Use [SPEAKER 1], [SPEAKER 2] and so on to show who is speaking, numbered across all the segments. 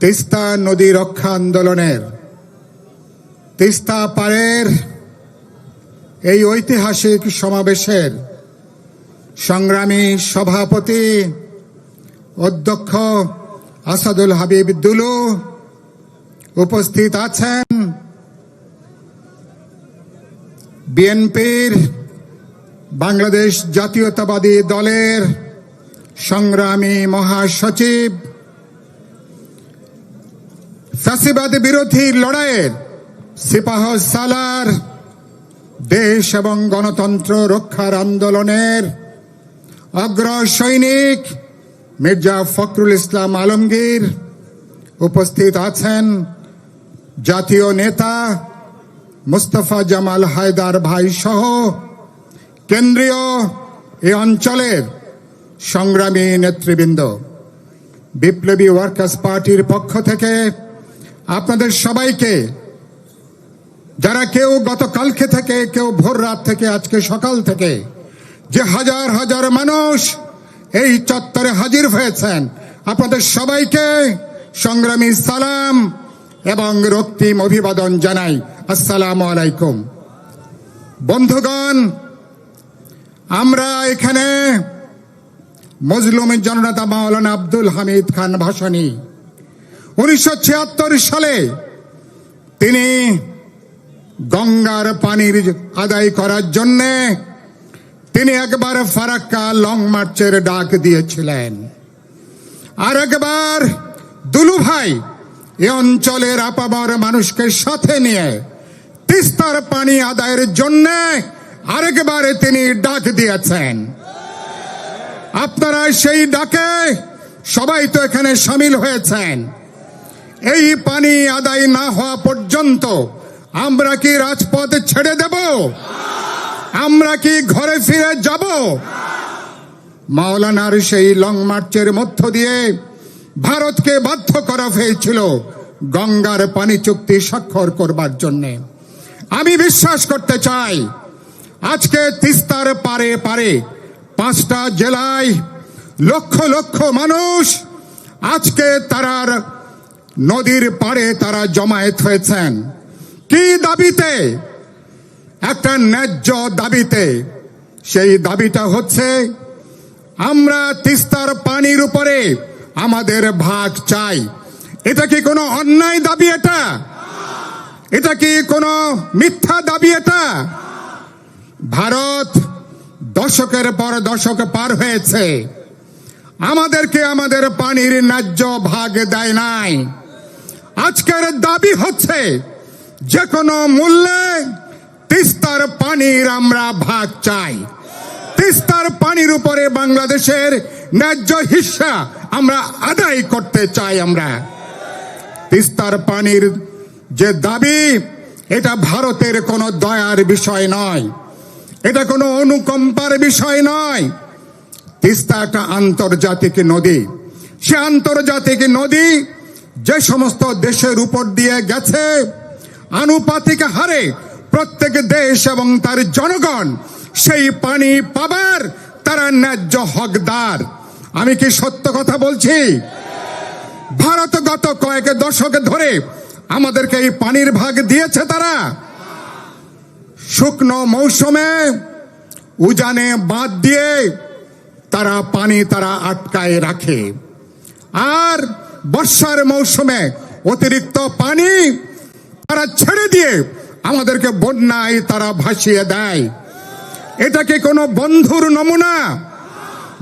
[SPEAKER 1] তিস্তা নদী রক্ষা আন্দোলনের, তিস্তা পাড়ের এই ঐতিহাসিক সমাবেশের সংগ্রামী সভাপতি অধ্যক্ষ আসাদুল হাবিব দুলু উপস্থিত আছেন। বিএনপির বাংলাদেশ জাতীয়তাবাদী দলের সংগ্রামী মহাসচিব ফ্যাসিবাদ বিরোধী লড়াইয়ের সিপাহ সালার দেশ এবং গণতন্ত্র রক্ষার আন্দোলনের অগ্র সৈনিক মির্জা ফখরুল ইসলাম আলমগীর উপস্থিত আছেন জাতীয় নেতা মুস্তফা জামাল হায়দার ভাই সহ কেন্দ্রীয় এ অঞ্চলের সংগ্রামী নেতৃবৃন্দ। বিপ্লবী ওয়ার্কার্স পার্টির পক্ষ থেকে আপনাদের সবাইকে, যারা কেউ গতকালকে থেকে, কেউ ভোর রাত থেকে, আজকে সকাল থেকে, যে হাজার হাজার মানুষ এই চত্বরে হাজির হয়েছেন, আপনাদের সবাইকে সংগ্রামী সালাম এবং রক্তিম অভিবাদন জানাই। আসসালামু আলাইকুম। বন্ধুগণ, আমরা এখানে মজলুমের জননেতা মাওলানা আব্দুল হামিদ খান ভাসানী উনিশশো ছিয়াত্তর সালে তিনি গঙ্গার পানির আদায় করার জন্যে তিনি একবার ফারাক্কা লং মার্চের ডাক দিয়েছিলেন। আর একবার দুলু ভাই এ অঞ্চলের আপাবর মানুষকে সাথে নিয়ে তিস্তার পানি আদায়ের জন্য আরেকবার তিনি ডাক দিয়েছেন। আপনারা সেই ডাকে সবাই তো এখানে সামিল হয়েছেন। এই পানি আদায় না হওয়া পর্যন্ত আমরা কি রাজপথ ছেড়ে দেব? আমরা কি ঘরে ফিরে যাব? মাওলানার সেই লং মার্চের মধ্য দিয়ে ভারতকে বাধ্য করা হয়েছিল গঙ্গার পানি চুক্তি স্বাক্ষর করবার জন্য। আমি বিশ্বাস করতে চাই, আজকে তিস্তার পারে পারে পাঁচটা জেলায় লক্ষ লক্ষ মানুষ আজকে তারার নদীর পাড়ে তারা জমায়েত হয়েছেন। কি দাবিতে? একটা ন্যায্য দাবিতে। সেই দাবিটা হচ্ছে, আমরা তিস্তার পানির উপরে আমাদের ভাগ চাই। এটা কি কোনো অন্যায় দাবি এটা? এটা কি কোনো মিথ্যা দাবি এটা? ভারত দশকের পর দশক পার হয়েছে। আমাদেরকে আমাদের পানির ন্যায্য ভাগ দেয় নাই। আজকের দাবি হচ্ছে যে কোনো মূল্যে তিস্তার পানির আমরা ভাগ চাই। তিস্তার পানির উপরে বাংলাদেশের ন্যায্য হিস্সা আমরা আদায় করতে চাই আমরা। তিস্তার পানির যে দাবি, এটা ভারতের কোনো দয়ার বিষয় নয়। এটা কোনো অনুকম্পার বিষয় নয়। তিস্তা একটা আন্তর্জাতিক নদী। সে আন্তর্জাতিক নদী যে সমস্ত দেশের উপর দিয়ে গেছে, আনুপাতিক হারে প্রত্যেক দেশ এবং তার জনগণ সেই পানি পাবার তারা ন্যায্য হকদার। আমি কি সত্য কথা বলছি? ভারত গত কয়েক দশক ধরে আমাদেরকে এই পানির ভাগ দিয়েছে তারা। শুকনো মৌসুমে উজানে বাদ দিয়ে তারা পানি তারা আটকায় রাখে। আর বর্ষার মৌসুমে অতিরিক্ত পানি তারা ছেড়ে দিয়ে আমাদেরকে বন্যায় তারা ভাসিয়ে দেয়। এটা কি কোনো বন্ধুর নমুনা?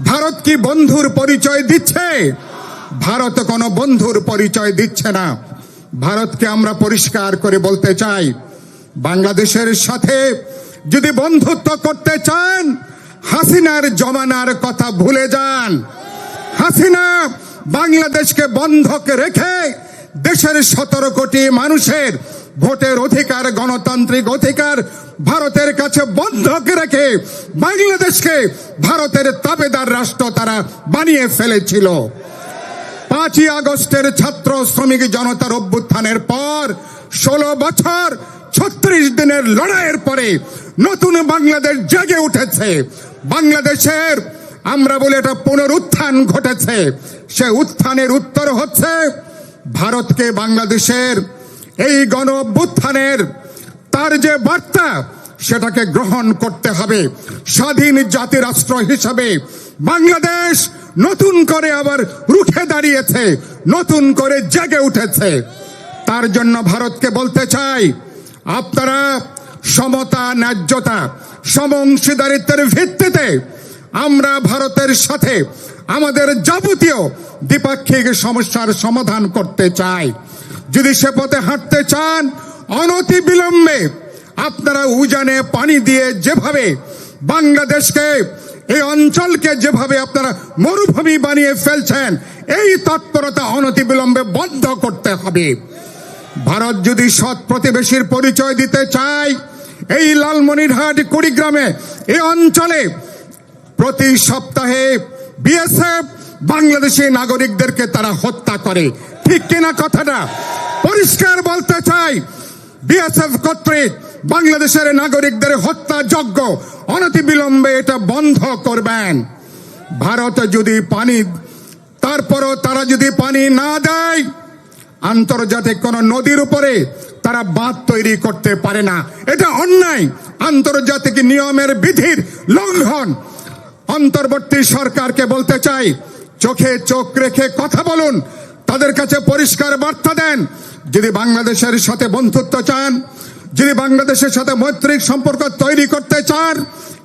[SPEAKER 1] ভারত কি বন্ধুর পরিচয় দিচ্ছে? ভারত কোনো বন্ধুর পরিচয় দিচ্ছে না। ভারতকে আমরা পরিষ্কার করে বলতে চাই, বাংলাদেশের সাথে যদি বন্ধুত্ব করতে চান, হাসিনার জমানার কথা ভুলে যান। হাসিনা বাংলাদেশকে বন্ধক রেখে দেশের সতেরো কোটি মানুষের ভোটের অধিকার, গণতান্ত্রিক অধিকার ভারতের কাছে বন্ধক রেখে বাংলাদেশকে ভারতের তাবেদার রাষ্ট্র তারা বানিয়ে ফেলেছিল। পাঁচই আগস্টের ছাত্র শ্রমিক জনতার অভ্যুত্থানের পর ষোলো বছর, ছত্রিশ দিনের লড়াইয়ের পরে নতুন বাংলাদেশ জেগে উঠেছে। বাংলাদেশের আমরা বলে এটা পুনরুত্থান ঘটেছে। সে উত্থানের উত্তর হচ্ছে ভারতকে বাংলাদেশের এই গণ অভ্যুত্থানের তার যে বার্তা, সেটাকে গ্রহণ করতে হবে। স্বাধীন জাতি রাষ্ট্র হিসাবে বাংলাদেশ নতুন করে আবার রুখে দাঁড়িয়েছে, নতুন করে জেগে উঠেছে। তার জন্য ভারতকে বলতে চাই, আপনারা সমতা, ন্যায্যতা, সমঅংশীদারিত্বের ভিত্তিতে আমরা ভারতের সাথে আমাদের যাবতীয় দ্বিপাক্ষিক সমস্যার সমাধান করতে চাই। যদি সে পথে হাঁটতে চান, অনতি বিলম্বে আপনারা উজানে পানি দিয়ে যেভাবে বাংলাদেশকে, এই অঞ্চলকে যেভাবে আপনারা মরুভূমি বানিয়ে ফেলছেন, এই তৎপরতা অনতি বিলম্বে বন্ধ করতে হবে। ভারত যদি সৎ প্রতিবেশীর পরিচয় দিতে চায়, এই লালমনিরহাট, কুড়িগ্রামে, এই অঞ্চলে প্রতি সপ্তাহে বিএসএফ বাংলাদেশি নাগরিকদেরকে তারা হত্যা করে। ঠিক কিনা কথাটা? পরিষ্কার বলতে চাই, বিএসএফ কর্তৃক বাংলাদেশের নাগরিকদের হত্যাযজ্ঞ অনতিবিলম্বে এটা বন্ধ করবেন। ভারত যদি পানি, তারপরও তারা যদি পানি না দেয়, আন্তর্জাতিক কোন নদীর উপরে তারা বাঁধ তৈরি করতে পারে না। এটা অন্যায়। আন্তর্জাতিক নিয়মের বিধির লঙ্ঘন। অন্তর্বর্তী সরকারকে বলতে চাই, চোখে চোখ রেখে কথা বলুন, তাদের কাছে পরিষ্কার বার্তা দেন। যদি বাংলাদেশের সাথে বন্ধুত্ব চান, যদি বাংলাদেশের সাথে মৈত্রিক সম্পর্ক তৈরি করতে চান,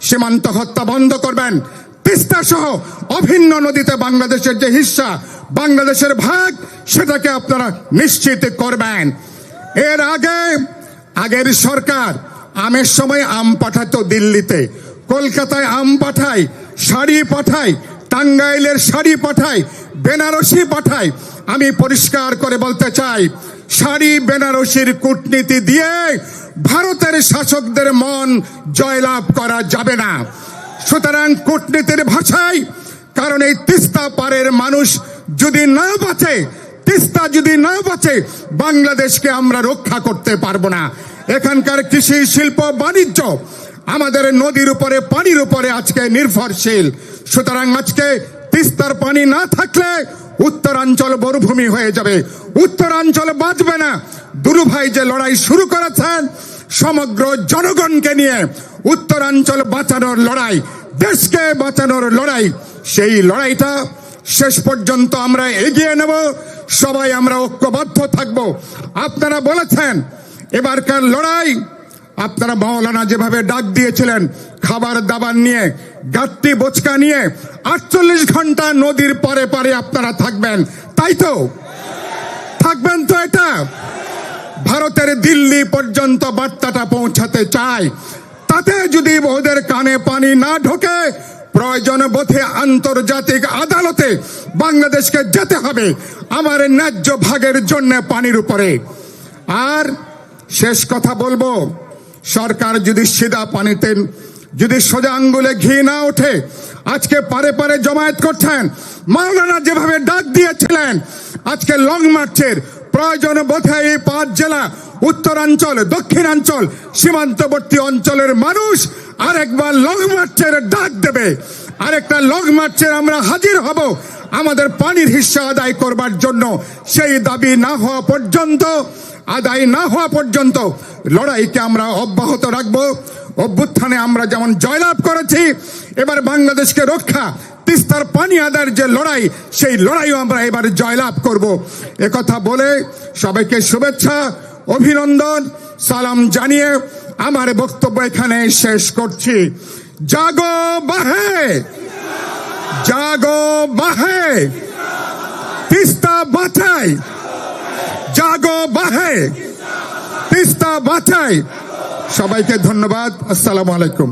[SPEAKER 1] সীমান্ত হত্যা বন্ধ করবেন। তিস্তা সহ অভিন্ন নদীতে বাংলাদেশের যে হিস্সা, বাংলাদেশের ভাগ, সেটাকে আপনারা নিশ্চিত করবেন। এর আগে, আগের সরকার আমের সময় আম পাঠাতো দিল্লিতে, কলকাতায় আম পাঠায় শাড়ি পাঠায় টাঙ্গাইলের শাড়ি পাঠায় বেনারসি পাঠায় আমি পরিষ্কার করে বলতে চাই, শাড়ি বেনারসির কূটনীতি দিয়ে ভারতের শাসকদের মন জয়লাভ করা যাবে না। সুতরাং কূটনীতির ভাষায়, কারণ এই তিস্তা পারের মানুষ যদি না বাঁচে, তিস্তা যদি না বাঁচে, বাংলাদেশকে আমরা রক্ষা করতে পারব না। এখানকার কৃষি শিল্প বাণিজ্য আমাদের নদীর উপরে, পানির উপরে আজকে নির্ভরশীল। সুতরাং আজকে তিস্তার পানি না থাকলে উত্তরাঞ্চল মরুভূমি হয়ে যাবে। উত্তরাঞ্চল বাঁচবে না। দুরুভাই যে লড়াই শুরু করেছেন, সমগ্র জনগণকে নিয়ে উত্তরাঞ্চল বাঁচানোর লড়াই, দেশকে বাঁচানোর লড়াই, সেই লড়াইটা শেষ পর্যন্ত আমরা এগিয়ে নেব। সবাই আমরা ঐক্যবদ্ধ থাকব। আপনারা বলেছেন, এবারকার লড়াই আপনারা মাওলানা যেভাবে ডাক দিয়েছিলেন, খাবার দাবার নিয়ে গাত্তি বোচকা নিয়ে, আটচল্লিশ ঘণ্টা নদীর পারে পারে আপনারা থাকবেন। তাই তো? থাকবেন তো এটা? ভারতের দিল্লি পর্যন্ত বার্তাটা পৌঁছাতে চায় তাতে যদি ওদের কানে পানি না ঢোকে, প্রয়োজন বোধে আন্তর্জাতিক আদালতে বাংলাদেশকে যেতে হবে আমার ন্যায্য ভাগের জন্য পানির উপরে। আর শেষ কথা বলব সরকার যদি সিধা পানিতে, যদি সোজা আঙ্গুলে ঘি না ওঠে, আজকে পারে পারে জমায়েত করছেন। মাওলানা যেভাবে ডাক দিয়েছিলেন, আজকে লং মার্চের প্রয়োজন বোধে এই পাঁচ জেলা, উত্তরাঞ্চল, দক্ষিণাঞ্চল, সীমান্তবর্তী অঞ্চলের মানুষ আরেকবার লং মার্চের ডাক দেবে। আরেকটা লং মার্চের আমরা হাজির হব আমাদের পানির হিস্সা আদায় করবার জন্য। সেই দাবি না হওয়া পর্যন্ত আদায় না হওয়া পর্যন্ত লড়াইকে আমরা অব্যাহত রাখব। অভ্যুত্থানে আমরা যেমন জয়লাভ করেছি, এবার বাংলাদেশকে রক্ষা, তিস্তার পানি আদার যে লড়াই, সেই লড়াইও আমরা এবার জয়লাভ করব। কথা বলে সবাইকে শুভেচ্ছা, অভিনন্দন, সালাম জানিয়ে আমার বক্তব্য এখানে শেষ করছি। জাগো বাহে! জাগো বাহে! তিস্তা বাঁচাই জাগো বাহে। তিস্তা বাঁচাই সবাইকে ধন্যবাদ। আসসালামু আলাইকুম।